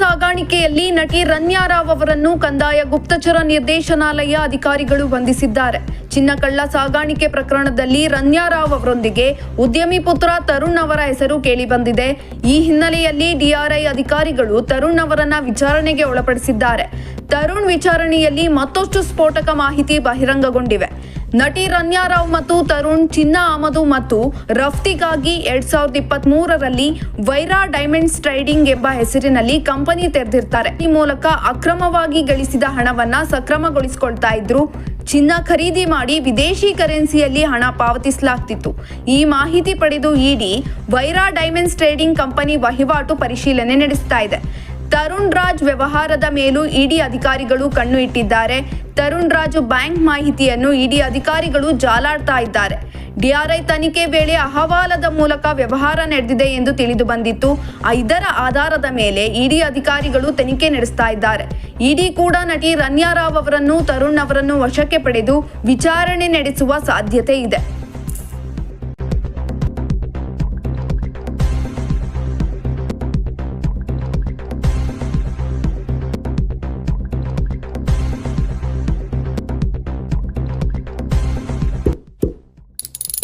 ಸಾಗಾಣಿಕೆಯಲ್ಲಿ ನಟಿ ರನ್ಯಾ ರಾವ್ ಅವರನ್ನು ಕಂದಾಯ ಗುಪ್ತಚರ ನಿರ್ದೇಶನಾಲಯ ಅಧಿಕಾರಿಗಳು ಬಂಧಿಸಿದ್ದಾರೆ. ಚಿನ್ನ ಕಳ್ಳ ಸಾಗಾಣಿಕೆ ಪ್ರಕರಣದಲ್ಲಿ ರನ್ಯಾರಾವ್ ಅವರೊಂದಿಗೆ ಉದ್ಯಮಿ ಪುತ್ರ ತರುಣ್ ಅವರ ಹೆಸರು ಕೇಳಿಬಂದಿದೆ. ಈ ಹಿನ್ನೆಲೆಯಲ್ಲಿ ಡಿಆರ್ಐ ಅಧಿಕಾರಿಗಳು ತರುಣ್ ಅವರನ್ನ ವಿಚಾರಣೆಗೆ ಒಳಪಡಿಸಿದ್ದಾರೆ. ತರುಣ್ ವಿಚಾರಣೆಯಲ್ಲಿ ಮತ್ತಷ್ಟು ಸ್ಫೋಟಕ ಮಾಹಿತಿ ಬಹಿರಂಗಗೊಂಡಿವೆ. ನಟಿ ರನ್ಯಾರಾವ್ ಮತ್ತು ತರುಣ್ ಚಿನ್ನ ಆಮದು ಮತ್ತು ರಫ್ತಿಗಾಗಿ ಎರಡ್ ಸಾವಿರದ ಇಪ್ಪತ್ತ್ ಮೂರರಲ್ಲಿ ವೈರಾ ಡೈಮಂಡ್ಸ್ ಟ್ರೇಡಿಂಗ್ ಎಂಬ ಹೆಸರಿನಲ್ಲಿ ಕಂಪನಿ ತೆರೆದಿರ್ತಾರೆ. ಈ ಮೂಲಕ ಅಕ್ರಮವಾಗಿ ಗಳಿಸಿದ ಹಣವನ್ನ ಸಕ್ರಮಗೊಳಿಸಿಕೊಳ್ತಾ ಇದ್ರು. ಚಿನ್ನ ಖರೀದಿ ಮಾಡಿ ವಿದೇಶಿ ಕರೆನ್ಸಿಯಲ್ಲಿ ಹಣ ಪಾವತಿಸಲಾಗ್ತಿತ್ತು. ಈ ಮಾಹಿತಿ ಪಡೆದು ED Vaira diamonds trading company ವಹಿವಾಟು ಪರಿಶೀಲನೆ ನಡೆಸ್ತಾ ಇದೆ. ತರುಣ್ ರಾಜ್ ವ್ಯವಹಾರದ ಮೇಲೂ ಇಡಿ ಅಧಿಕಾರಿಗಳು ಕಣ್ಣು ಇಟ್ಟಿದ್ದಾರೆ. ತರುಣ್ ರಾಜು ಬ್ಯಾಂಕ್ ಮಾಹಿತಿಯನ್ನು ಇಡಿ ಅಧಿಕಾರಿಗಳು ಜಾಲಾಡ್ತಾ ಇದ್ದಾರೆ. ಡಿಆರ್ಐ ತನಿಖೆ ವೇಳೆ ಅಹವಾಲದ ಮೂಲಕ ವ್ಯವಹಾರ ನಡೆದಿದೆ ಎಂದು ತಿಳಿದು ಬಂದಿತ್ತು. ಇದರ ಆಧಾರದ ಮೇಲೆ ಇಡಿ ಅಧಿಕಾರಿಗಳು ತನಿಖೆ ನಡೆಸ್ತಾ ಇದ್ದಾರೆ. ಇಡಿ ಕೂಡ ನಟಿ ರನ್ಯಾ ರಾವ್ ಅವರನ್ನು, ತರುಣ್ ಅವರನ್ನು ವಶಕ್ಕೆ ಪಡೆದು ವಿಚಾರಣೆ ನಡೆಸುವ ಸಾಧ್ಯತೆ ಇದೆ.